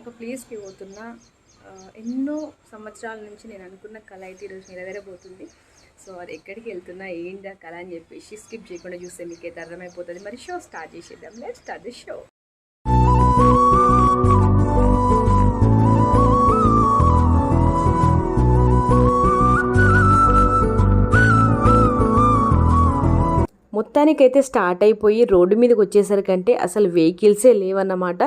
ఒక ప్లేస్కి పోతున్నా ఎన్నో సంవత్సరాల నుంచి నేను అనుకున్న కళ అయితే ఈరోజు నెరవేరబోతుంది. సో అది ఎక్కడికి వెళ్తున్నా ఏంటి ఆ కళ అని చెప్పేసి స్కిప్ చేయకుండా చూస్తే మీకైతే అర్థమైపోతుంది. మరి షో స్టార్ట్ చేసేద్దాం. లెట్ స్టార్ట్ ది షో మొత్తానికైతే స్టార్ట్ అయిపోయి రోడ్డు మీదకి వచ్చేసరికంటే అసలు వెహికల్సే లేవన్నమాట.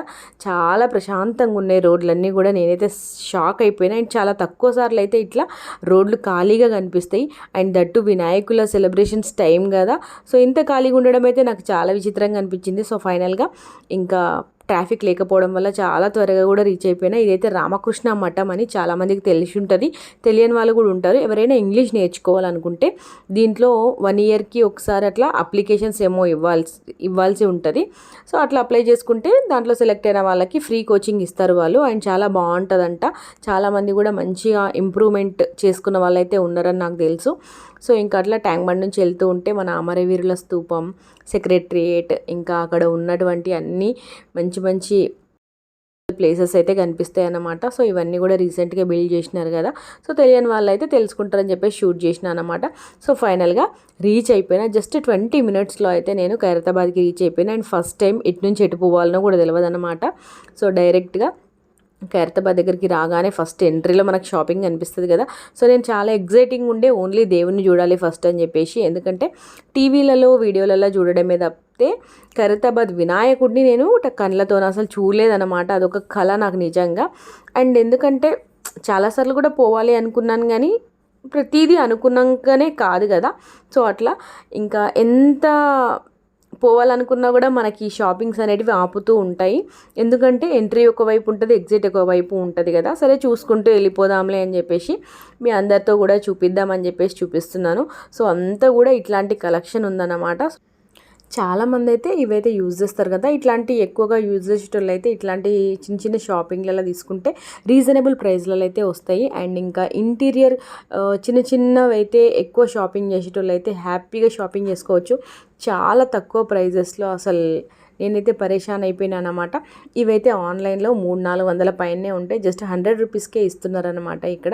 చాలా ప్రశాంతంగా ఉన్నాయి రోడ్లన్నీ కూడా. నేనైతే షాక్ అయిపోయినా. అండ్ చాలా తక్కువ సార్లు అయితే ఇట్లా రోడ్లు ఖాళీగా కనిపిస్తాయి. అండ్ దట్టు వినాయకుల సెలబ్రేషన్స్ టైం కదా. సో ఇంత ఖాళీగా ఉండడం అయితే నాకు చాలా విచిత్రంగా అనిపించింది. సో ఫైనల్గా ఇంకా ట్రాఫిక్ లేకపోవడం వల్ల చాలా త్వరగా కూడా రీచ్ అయిపోయినా ఇదైతే రామకృష్ణ మఠం అని చాలామందికి తెలిసి ఉంటుంది. తెలియని వాళ్ళు కూడా ఉంటారు. ఎవరైనా ఇంగ్లీష్ నేర్చుకోవాలనుకుంటే దీంట్లో వన్ ఇయర్కి ఒకసారి అట్లా అప్లికేషన్స్ ఏమో ఇవ్వాల్సి ఇవ్వాల్సి ఉంటుంది. సో అట్లా అప్లై చేసుకుంటే దాంట్లో సెలెక్ట్ అయిన వాళ్ళకి ఫ్రీ కోచింగ్ ఇస్తారు వాళ్ళు. అండ్ చాలా బాగుంటుందంట. చాలామంది కూడా మంచిగా ఇంప్రూవ్మెంట్ చేసుకున్న వాళ్ళైతే ఉన్నారని నాకు తెలుసు. సో ఇంకా అట్లా ట్యాంక్ బండ్ నుంచి వెళ్తూ ఉంటే మన అమరవీరుల స్తూపం సెక్రటరియేట్ ఇంకా అక్కడ ఉన్నటువంటి అన్ని మంచి మంచి ప్లేసెస్ అయితే కనిపిస్తాయి అన్నమాట. సో ఇవన్నీ కూడా రీసెంట్గా బిల్డ్ చేసినారు కదా. సో తెలియని వాళ్ళు అయితే తెలుసుకుంటారని చెప్పేసి షూట్ చేసిన అనమాట సో ఫైనల్గా రీచ్ అయిపోయినా జస్ట్ ట్వంటీ మినిట్స్లో అయితే నేను ఖైరతాబాద్కి రీచ్ అయిపోయినా. అండ్ ఫస్ట్ టైం ఇటు నుంచి ఎటు పోవాలనో కూడా తెలియదు అనమాట సో డైరెక్ట్గా ఖైరతాబాద్ దగ్గరికి రాగానే ఫస్ట్ ఎంట్రీలో మనకు షాపింగ్ అనిపిస్తుంది కదా. సో నేను చాలా ఎగ్జైటింగ్ ఉండే ఓన్లీ దేవుణ్ణి చూడాలి ఫస్ట్ అని చెప్పేసి. ఎందుకంటే టీవీలలో వీడియోలలో చూడడమే తప్పితే ఖైరతాబాద్ వినాయకుడిని నేను కళ్ళతో అసలు చూడలేదన్నమాట. అదొక కళ నాకు నిజంగా. అండ్ ఎందుకంటే చాలాసార్లు కూడా పోవాలి అనుకున్నాను కానీ ప్రతిదీ అనుకున్నాకనే కాదు కదా. సో అట్లా. ఇంకా ఎంత పోవాలనుకున్నా కూడా మనకి షాపింగ్స్ అనేటివి ఆపుతూ ఉంటాయి. ఎందుకంటే ఎంట్రీ ఒకవైపు ఉంటుంది ఎగ్జిట్ ఒకవైపు ఉంటుంది కదా. సరే చూసుకుంటూ వెళ్ళిపోదాంలే అని చెప్పేసి మీ అందరితో కూడా చూపిద్దామని చెప్పేసి చూపిస్తున్నాను. సో అంతా కూడా ఇట్లాంటి కలెక్షన్ ఉందన్నమాట. చాలామంది అయితే ఇవైతే యూజ్ చేస్తారు కదా. ఇట్లాంటి ఎక్కువగా యూజ్ చేసేటోళ్ళు అయితే ఇట్లాంటి చిన్న చిన్న షాపింగ్లలో తీసుకుంటే రీజనబుల్ ప్రైస్లలో అయితే వస్తాయి. అండ్ ఇంకా ఇంటీరియర్ చిన్న చిన్నవి అయితే ఎక్కువ షాపింగ్ చేసేటోళ్ళు అయితే హ్యాపీగా షాపింగ్ చేసుకోవచ్చు. చాలా తక్కువ ప్రైజెస్లో అసలు నేనైతే పరేషాన్ అయిపోయినాను అనమాట ఇవైతే ఆన్లైన్లో మూడు నాలుగు వందల పైనే ఉంటాయి జస్ట్ హండ్రెడ్ రూపీస్కే ఇస్తున్నారనమాట ఇక్కడ.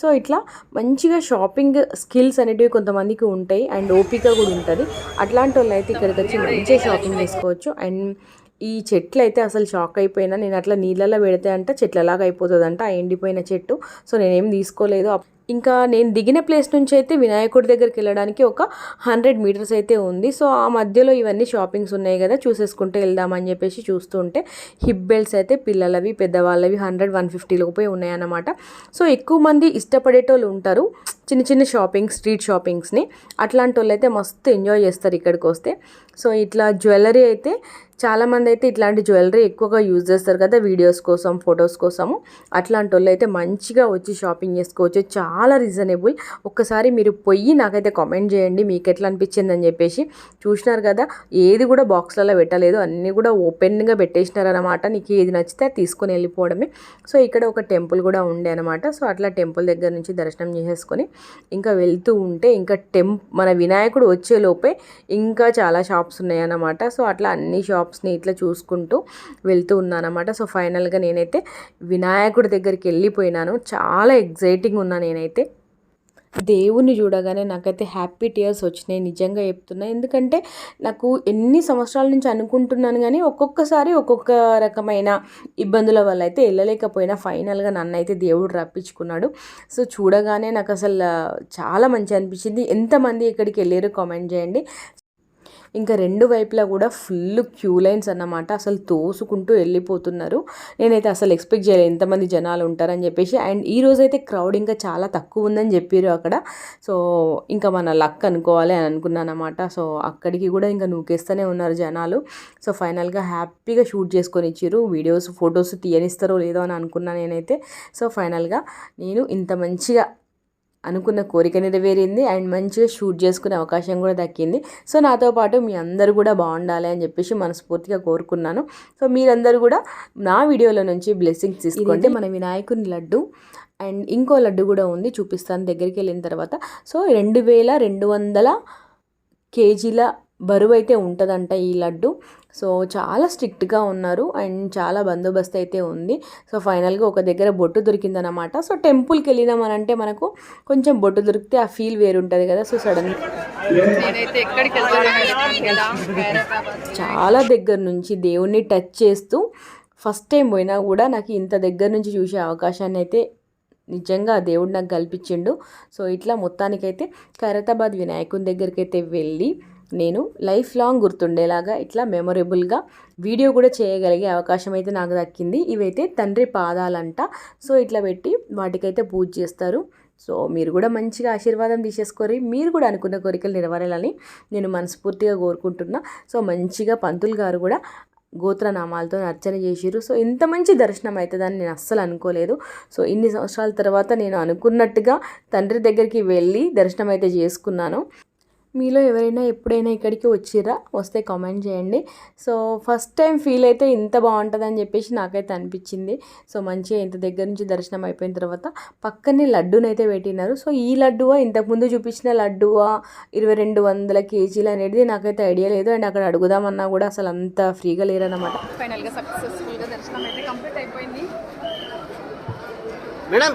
సో ఇట్లా మంచిగా షాపింగ్ స్కిల్స్ అనేటివి కొంతమందికి ఉంటాయి. అండ్ ఓపిక కూడా ఉంటుంది. అట్లాంటి వాళ్ళు అయితే ఇక్కడికి వచ్చి మంచిగా షాపింగ్ చేసుకోవచ్చు. అండ్ ఈ చెట్లు అయితే అసలు షాక్ అయిపోయినా నేను అట్లా నీళ్ళలో పెడితే అంట చెట్లలాగా అయిపోతుందంట ఆ ఎండిపోయిన చెట్టు. సో నేనేం తీసుకోలేదు. ఇంకా నేను దిగిన ప్లేస్ నుంచి అయితే వినాయకుడి దగ్గరికి వెళ్ళడానికి ఒక హండ్రెడ్ మీటర్స్ అయితే ఉంది. సో ఆ మధ్యలో ఇవన్నీ షాపింగ్స్ ఉన్నాయి కదా చూసేసుకుంటే వెళ్దామని చెప్పేసి చూస్తుంటే హిప్ బెల్ట్స్ అయితే పిల్లలవి పెద్దవాళ్ళవి హండ్రెడ్ వన్ ఫిఫ్టీలో పోయి ఉన్నాయన్నమాట. సో ఎక్కువ మంది ఇష్టపడేటోళ్ళు ఉంటారు చిన్న చిన్న షాపింగ్ స్ట్రీట్ షాపింగ్స్ని. అట్లాంటి వాళ్ళు అయితే మస్తు ఎంజాయ్ చేస్తారు ఇక్కడికి వస్తే సో ఇట్లా జ్యువెలరీ అయితే చాలామంది అయితే ఇట్లాంటి జ్యువెలరీ ఎక్కువగా యూజ్ చేస్తారు కదా వీడియోస్ కోసం ఫొటోస్ కోసము. అట్లాంటి వాళ్ళు అయితే మంచిగా వచ్చి షాపింగ్ చేసుకోవచ్చు. చాలా రీజనబుల్. ఒక్కసారి మీరు పొయ్యి నాకైతే కామెంట్ చేయండి మీకు ఎట్లా అనిపించింది అని చెప్పేసి. చూసినారు కదా ఏది కూడా బాక్స్లలో పెట్టలేదు. అన్నీ కూడా ఓపెన్గా పెట్టేసినారనమాట నీకు ఏది నచ్చితే తీసుకొని వెళ్ళిపోవడమే. సో ఇక్కడ ఒక టెంపుల్ కూడా ఉండే అనమాట సో అట్లా టెంపుల్ దగ్గర నుంచి దర్శనం చేసేసుకొని ఇంకా వెళ్తూ ఉంటే ఇంకా టెంప్ మన వినాయకుడు వచ్చేలోపే ఇంకా చాలా షాప్ షాప్స్ ఉన్నాయన్నమాట. సో అట్లా అన్ని షాప్స్ని ఇట్లా చూసుకుంటూ వెళ్తూ ఉన్నానమాట సో ఫైనల్గా నేనైతే వినాయకుడి దగ్గరికి వెళ్ళిపోయినాను. చాలా ఎగ్జైటింగ్ ఉన్నా నేనైతే. దేవుణ్ణి చూడగానే నాకైతే హ్యాపీ టీయర్స్ వచ్చినాయి. నిజంగా చెప్తున్నా. ఎందుకంటే నాకు ఎన్ని సంవత్సరాల నుంచి అనుకుంటున్నాను కానీ ఒక్కొక్కసారి ఒక్కొక్క రకమైన ఇబ్బందుల వల్ల అయితే వెళ్ళలేకపోయినా ఫైనల్గా నన్ను అయితే దేవుడు రప్పించుకున్నాడు. సో చూడగానే నాకు అసలు చాలా మంచి అనిపించింది. ఎంతమంది ఇక్కడికి వెళ్ళారు కామెంట్ చేయండి. ఇంకా రెండు వైపులా కూడా ఫుల్ క్యూ లైన్స్ అన్నమాట. అసలు తోసుకుంటూ వెళ్ళిపోతున్నారు. నేనైతే అసలు ఎక్స్పెక్ట్ చేయలేదు ఎంతమంది జనాలు ఉంటారని చెప్పేసి. అండ్ ఈ రోజైతే క్రౌడ్ ఇంకా చాలా తక్కువ ఉందని చెప్పారు అక్కడ. సో ఇంకా మన లక్ అనుకోవాలి అని అనుకున్నాను అనమాట సో అక్కడికి కూడా ఇంకా నూకేస్తూనే ఉన్నారు జనాలు. సో ఫైనల్గా హ్యాపీగా షూట్ చేసుకొని ఇచ్చారు వీడియోస్ ఫొటోస్ తీయనిస్తారో లేదో అని అనుకున్నాను నేనైతే. సో ఫైనల్గా నేను ఇంత మంచిగా అనుకున్న కోరిక నెరవేరింది. అండ్ మంచిగా షూట్ చేసుకునే అవకాశం కూడా దక్కింది. సో నాతో పాటు మీ అందరూ కూడా బాగుండాలి అని చెప్పేసి మనస్ఫూర్తిగా కోరుకున్నాను. సో మీరందరూ కూడా నా వీడియోలో నుంచి బ్లెస్సింగ్స్ తీసుకోండి. మన వినాయకుని లడ్డు. అండ్ ఇంకో లడ్డు కూడా ఉంది. చూపిస్తాను. దగ్గరికి వెళ్ళిన తర్వాత. సో రెండు వేల రెండు వందల కేజీల బరువు అయితే ఉంటుందంట ఈ లడ్డు. సో చాలా స్ట్రిక్ట్గా ఉన్నారు. అండ్ చాలా బందోబస్తు అయితే ఉంది. సో ఫైనల్గా ఒక దగ్గర బొట్టు దొరికిందనమాట సో టెంపుల్కి వెళ్ళినామనంటే మనకు కొంచెం బొట్టు దొరికితే ఆ ఫీల్ వేరు ఉంటుంది కదా. సో సడన్ చాలా దగ్గర నుంచి దేవుణ్ణి టచ్ చేస్తూ ఫస్ట్ టైం పోయినా కూడా నాకు ఇంత దగ్గర నుంచి చూసే అవకాశాన్ని అయితే నిజంగా దేవుడు నాకు కల్పించిండు. సో ఇట్లా మొత్తానికైతే ఖైరతాబాద్ వినాయకుని దగ్గరికి అయితే వెళ్ళి నేను లైఫ్ లాంగ్ గుర్తుండేలాగా ఇట్లా మెమొరబుల్గా వీడియో కూడా చేయగలిగే అవకాశం అయితే నాకు దక్కింది. ఇవైతే తండ్రి పాదాలంట. సో ఇట్లా పెట్టి వాటికైతే పూజ చేస్తారు. సో మీరు కూడా మంచిగా ఆశీర్వాదం తీసేసుకొని మీరు కూడా అనుకున్న కోరికలు నెరవేరాలని నేను మనస్ఫూర్తిగా కోరుకుంటున్నా. సో మంచిగా పంతులు గారు కూడా గోత్రనామాలతో అర్చన చేసిరు సో ఇంత మంచి దర్శనం అవుతుందని నేను అస్సలు అనుకోలేదు. సో ఇన్ని సంవత్సరాల తర్వాత నేను అనుకున్నట్టుగా తండ్రి దగ్గరికి వెళ్ళి దర్శనం అయితే చేసుకున్నాను. మీలో ఎవరైనా ఎప్పుడైనా ఇక్కడికి వచ్చిరా వస్తే కామెంట్ చేయండి. సో ఫస్ట్ టైం ఫీల్ అయితే ఇంత బాగుంటుందని చెప్పేసి నాకైతే అనిపించింది. సో మంచిగా ఇంత దగ్గర నుంచి దర్శనం అయిపోయిన తర్వాత పక్కనే లడ్డూనైతే పెట్టినారు. సో ఈ లడ్డువా ఇంతకుముందు చూపించిన లడ్డువా ఇరవై రెండు వందల కేజీలు అనేది నాకైతే ఐడియా లేదు. అండ్ అక్కడ అడుగుదామన్నా కూడా అసలు అంత ఫ్రీగా లేరన్నమాట. ఫైనల్గా సక్సెస్ఫుల్గా దర్శనం అయితే కంప్లీట్ అయిపోయింది. మేడం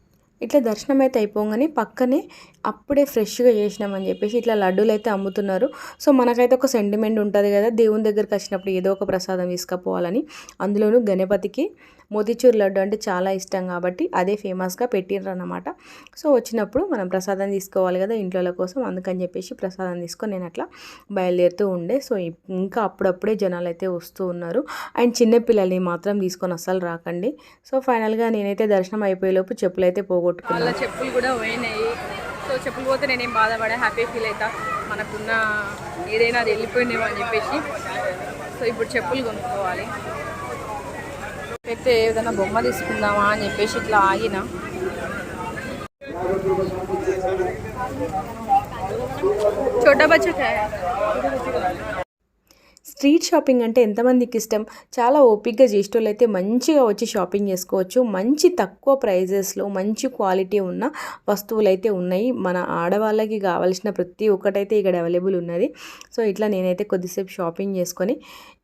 ఇట్లా దర్శనం అయితే అయిపోగానే పక్కనే అప్పుడే ఫ్రెష్గా చేసినామని చెప్పేసి ఇట్లా లడ్డూలు అయితే అమ్ముతున్నారు. సో మనకైతే ఒక సెంటిమెంట్ ఉంటుంది కదా దేవుని దగ్గరికి వచ్చినప్పుడు ఏదో ఒక ప్రసాదం తీసుకుపోవాలని. అందులోనూ గణపతికి మోతిచూర్ లడ్డు అంటే చాలా ఇష్టం కాబట్టి అదే ఫేమస్గా పెట్టిర్రు అనమాట సో వచ్చినప్పుడు మనం ప్రసాదం తీసుకోవాలి కదా ఇంట్లో కోసం అందుకని చెప్పేసి ప్రసాదం తీసుకొని నేను అట్లా బయలుదేరుతూ ఉండే. సో ఇంకా అప్పుడప్పుడే జనాలు అయితే వస్తూ ఉన్నారు. అండ్ చిన్నపిల్లల్ని మాత్రం తీసుకొని అస్సలు రాకండి. సో ఫైనల్గా నేనైతే దర్శనం అయిపోయేలోపు చెప్పులు అయితే పోగొట్టుకున్నాను వాళ్ళ చెప్పులు కూడా పోయినాయి. సో చెప్పులు పోతే నేనేం బాధపడా హ్యాపీ ఫీల్ అవుతా మనకున్న ఏదైనా అది వెళ్ళిపోయినామో అని చెప్పేసి. సో ఇప్పుడు చెప్పులు కొనుక్కోవాలి. అయితే ఏదైనా బొమ్మ తీసుకుందామా అని చెప్పేసి ఇట్లా ఆగిన. చోటా బచ్చా స్ట్రీట్ షాపింగ్ అంటే ఎంతమందికి ఇష్టం? చాలా ఓపిక్గా చేసేటోళ్ళు అయితే మంచిగా వచ్చి షాపింగ్ చేసుకోవచ్చు. మంచి తక్కువ ప్రైజెస్లో మంచి క్వాలిటీ ఉన్న వస్తువులు అయితే ఉన్నాయి. మన ఆడవాళ్ళకి కావాల్సిన ప్రతి ఒక్కటైతే ఇక్కడ అవైలబుల్ ఉన్నది. సో ఇట్లా నేనైతే కొద్దిసేపు షాపింగ్ చేసుకొని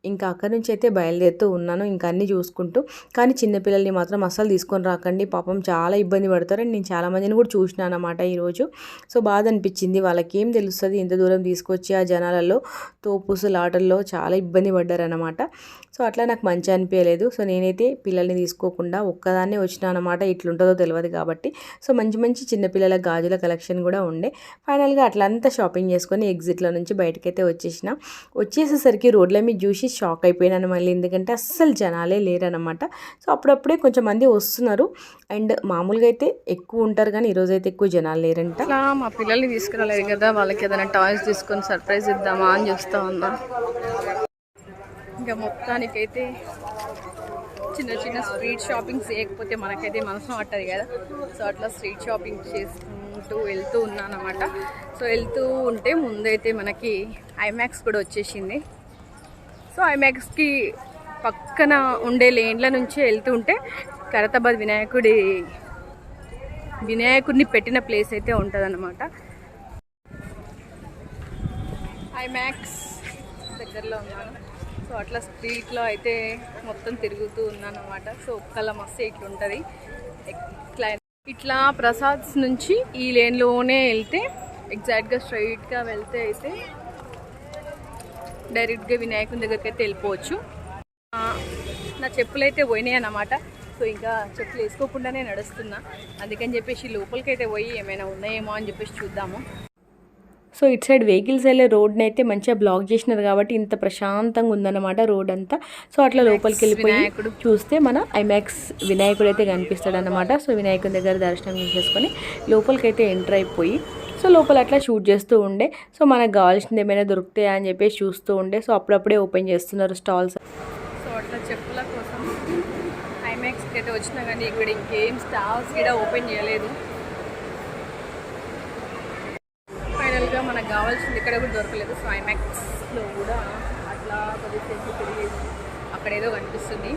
ఇంకా అక్కడి నుంచి అయితే బయలుదేరుతూ ఉన్నాను. ఇంకా అన్నీ చూసుకుంటూ. కానీ చిన్నపిల్లల్ని మాత్రం అస్సలు తీసుకొని రాకండి. పాపం చాలా ఇబ్బంది పడతారు. అండ్ నేను చాలా మందిని కూడా చూసినాను అనమాట ఈరోజు. సో బాధ అనిపించింది. వాళ్ళకి ఏం తెలుస్తుంది? ఇంత దూరం తీసుకొచ్చి ఆ జనాలలో తోపుసులాటల్లో చాలా ఇబ్బంది పడ్డారనమాట సో అట్లా నాకు మంచి అనిపించలేదు. సో నేనైతే పిల్లల్ని తీసుకోకుండా ఒక్కదాన్నే వచ్చినా అనమాట ఇట్లుంటుందో తెలియదు కాబట్టి. సో మంచి మంచి చిన్నపిల్లల గాజుల కలెక్షన్ కూడా ఉండే. ఫైనల్గా అట్లంతా షాపింగ్ చేసుకొని ఎగ్జిట్లో నుంచి బయటకైతే వచ్చేసిన. వచ్చేసేసరికి రోడ్ల మీద చూసి షాక్ అయిపోయినాను మళ్ళీ. ఎందుకంటే అస్సలు జనాలే లేరనమాట సో అప్పుడప్పుడే కొంచెం మంది వస్తున్నారు. అండ్ మామూలుగా అయితే ఎక్కువ ఉంటారు కానీ ఈరోజు అయితే ఎక్కువ జనాలు లేరంట. మా పిల్లల్ని తీసుకురాలేదు కదా. వాళ్ళకి ఏదైనా టాయ్స్ తీసుకొని సర్ప్రైజ్ ఇద్దామా అని చూస్తూ ఉన్నా. ఇంకా మొత్తానికైతే చిన్న చిన్న స్ట్రీట్ షాపింగ్ చేయకపోతే మనకైతే మనసు పట్టదు కదా. సో అట్లా స్ట్రీట్ షాపింగ్ చేసుకుంటూ వెళ్తూ ఉన్నానమాట సో వెళ్తూ ఉంటే ముందైతే మనకి ఐమాక్స్ కూడా వచ్చేసింది. సో ఐమాక్స్కి పక్కన ఉండే లేన్ల నుంచి వెళ్తుంటే కరతబాద్ కరతాబాద్ వినాయకుడి వినాయకుడిని పెట్టిన ప్లేస్ అయితే ఉంటుందన్నమాట. ఐమాక్స్ దగ్గరలో ఉన్నాను. సో అట్లా స్ట్రీట్లో అయితే మొత్తం తిరుగుతూ ఉన్నాను అనమాట సో ఒక్కల మస్తు ఇట్లుంటుంది. ఇట్లా ఇట్లా ప్రసాద్స్ నుంచి ఈ లేన్లోనే వెళ్తే ఎగ్జాక్ట్గా స్ట్రైట్గా వెళ్తే అయితే డైరెక్ట్గా వినాయకుని దగ్గరికి అయితే వెళ్ళిపోవచ్చు నా చెప్పులు అయితే పోయినాయి అన్నమాట. సో ఇంకా చెప్పులు వేసుకోకుండానే నడుస్తున్నా. అందుకని చెప్పేసి లోపలికి అయితే పోయి ఏమైనా ఉన్నాయేమో అని చెప్పేసి చూద్దాము. సో ఇటు సైడ్ వెహికల్స్ వెళ్ళే రోడ్ని అయితే మంచిగా బ్లాక్ చేసినారు కాబట్టి ఇంత ప్రశాంతంగా ఉందన్నమాట రోడ్ అంతా సో అట్లా లోపలికి వెళ్ళిపోయి వినాయకుడు. చూస్తే మన ఐమాక్స్ వినాయకుడు అయితే కనిపిస్తాడు అనమాట సో వినాయకుడి దగ్గర దర్శనం చేసేసుకొని లోపలికి అయితే ఎంటర్ అయిపోయి సో లోపల అట్లా షూట్ చేస్తూ ఉండే. సో మనకు కావాల్సింది ఏమైనా దొరుకుతాయా అని చెప్పేసి చూస్తూ ఉండే. సో అప్పుడప్పుడే ఓపెన్ చేస్తున్నారు స్టాల్స్. సో అట్లా చెప్పుల కోసం ఐమాక్స్కి అయితే వచ్చినా కానీ ఇక్కడ ఇంకేం స్టాల్స్ కూడా ఓపెన్ చేయలేదు. ఫైనల్గా మనకు కావాల్సింది ఇక్కడ కూడా దొరకలేదు. సో ఐమాక్స్లో కూడా అట్లా కొద్దిసేపు తిరిగి అక్కడ ఏదో కనిపిస్తుంది.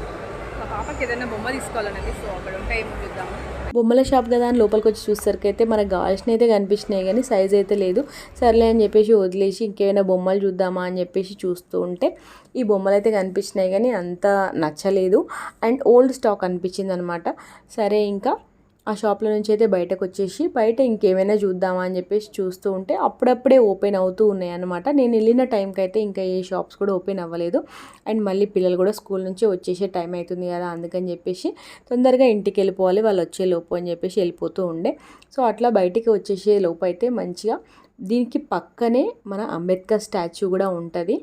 మా పాపకి ఏదైనా బొమ్మ తీసుకోవాలనేది సో అక్కడ ఉంటాయి చూద్దాము బొమ్మల షాప్ కదా అని లోపలికి వచ్చి చూసేసరికి అయితే మనకు కావాల్సిన అయితే కనిపించినాయి కానీ సైజ్ అయితే లేదు. సర్లే అని చెప్పేసి వదిలేసి ఇంకేమైనా బొమ్మలు చూద్దామా అని చెప్పేసి చూస్తూ ఉంటే ఈ బొమ్మలు అయితే కనిపించినాయి కానీ అంత నచ్చలేదు. అండ్ ఓల్డ్ స్టాక్ అనిపించింది అనమాట సరే ఇంకా ఆ షాప్లో నుంచి అయితే బయటకు వచ్చేసి బయట ఇంకేమైనా చూద్దామా అని చెప్పేసి చూస్తూ ఉంటే అప్పుడప్పుడే ఓపెన్ అవుతూ ఉన్నాయి అనమాట నేను వెళ్ళిన టైంకి అయితే ఇంకా ఏ షాప్స్ కూడా ఓపెన్ అవ్వలేదు. అండ్ మళ్ళీ పిల్లలు కూడా స్కూల్ నుంచి వచ్చేసే టైం అవుతుంది కదా అందుకని చెప్పేసి తొందరగా ఇంటికి వెళ్ళిపోవాలి వాళ్ళు వచ్చే లోపు అని చెప్పేసి వెళ్ళిపోతూ ఉండే. సో అట్లా బయటికి వచ్చేసే లోపు అయితే మంచిగా దీనికి పక్కనే మన అంబేద్కర్ స్టాచ్యూ కూడా ఉంటుంది.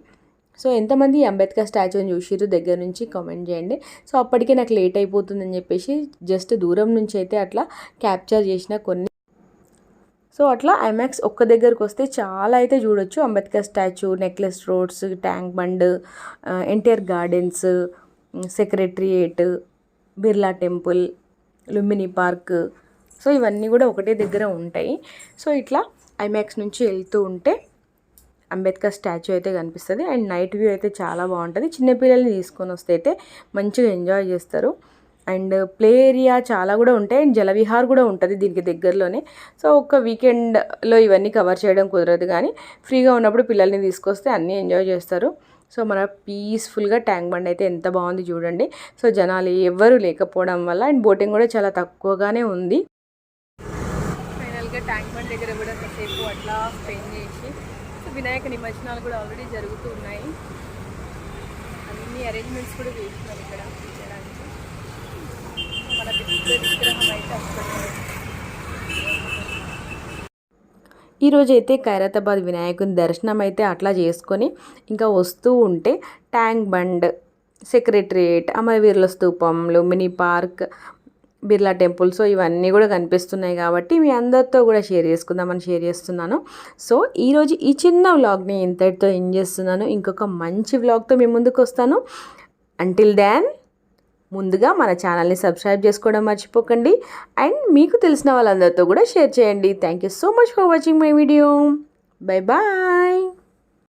సో ఎంతమంది అంబేద్కర్ స్టాచ్యూని చూసిర్రు దగ్గర నుంచి కామెంట్ చేయండి. సో అప్పటికే నాకు లేట్ అయిపోతుందని చెప్పేసి జస్ట్ దూరం నుంచి అయితే అట్లా క్యాప్చర్ చేసిన కొన్ని. సో అట్లా ఐమాక్స్ ఒక్క దగ్గరకు వస్తే చాలా అయితే చూడొచ్చు. Ambedkar statue necklace roads tank bund NTR gardens secretariat Birla temple Lumbini park. So ఇవన్నీ కూడా ఒకటే దగ్గర ఉంటాయి. సో ఇట్లా ఐమాక్స్ నుంచి వెళ్తూ ఉంటే అంబేద్కర్ స్టాచ్యూ అయితే కనిపిస్తుంది. అండ్ నైట్ వ్యూ అయితే చాలా బాగుంటుంది. చిన్నపిల్లల్ని తీసుకొని వస్తే అయితే మంచిగా ఎంజాయ్ చేస్తారు. అండ్ ప్లే ఏరియా చాలా కూడా ఉంటాయి. అండ్ జలవిహార్ కూడా ఉంటుంది దీనికి దగ్గరలోనే. సో ఒక వీకెండ్లో ఇవన్నీ కవర్ చేయడం కుదరదు కానీ ఫ్రీగా ఉన్నప్పుడు పిల్లల్ని తీసుకొస్తే అన్నీ ఎంజాయ్ చేస్తారు. సో మన పీస్ఫుల్గా ట్యాంక్ బండ్ అయితే ఎంత బాగుంది చూడండి. సో జనాలు ఎవ్వరూ లేకపోవడం వల్ల అండ్ బోటింగ్ కూడా చాలా తక్కువగానే ఉంది. ఫైనల్గా ట్యాంక్ బండ్ దగ్గర కూడా కాసేపు అట్లా స్పెండ్ చేసి వినాయక నిమజ్జనాలు కూడా ఆల్రెడీ జరుగుతూ ఉన్నాయి. అన్ని అరేంజ్మెంట్స్ కూడా చేస్తున్నారు ఇక్కడ చేయడానికి. మన విగ్రహం అయితే అక్కడ ఈరోజు అయితే ఖైరతాబాద్ వినాయకుని దర్శనం అయితే అట్లా చేసుకొని ఇంకా వస్తూ ఉంటే ట్యాంక్ బండ్ సెక్రటరియేట్ అమరవీరుల స్థూపంలో mini park Birla temple so ఇవన్నీ కూడా కనిపిస్తున్నాయి కాబట్టి మీ అందరితో కూడా షేర్ చేసుకుందామని షేర్ చేస్తున్నాను. సో ఈరోజు ఈ చిన్న వ్లాగ్ని ఇంతటితో ఎండ్ చేస్తున్నాను. ఇంకొక మంచి వ్లాగ్తో మీ ముందుకు వస్తాను. అంటిల్ దాన్ ముందుగా మన ఛానల్ని సబ్స్క్రైబ్ చేసుకోవడం మర్చిపోకండి. అండ్ మీకు తెలిసిన వాళ్ళందరితో కూడా షేర్ చేయండి. Thank you so much for watching my video bye bye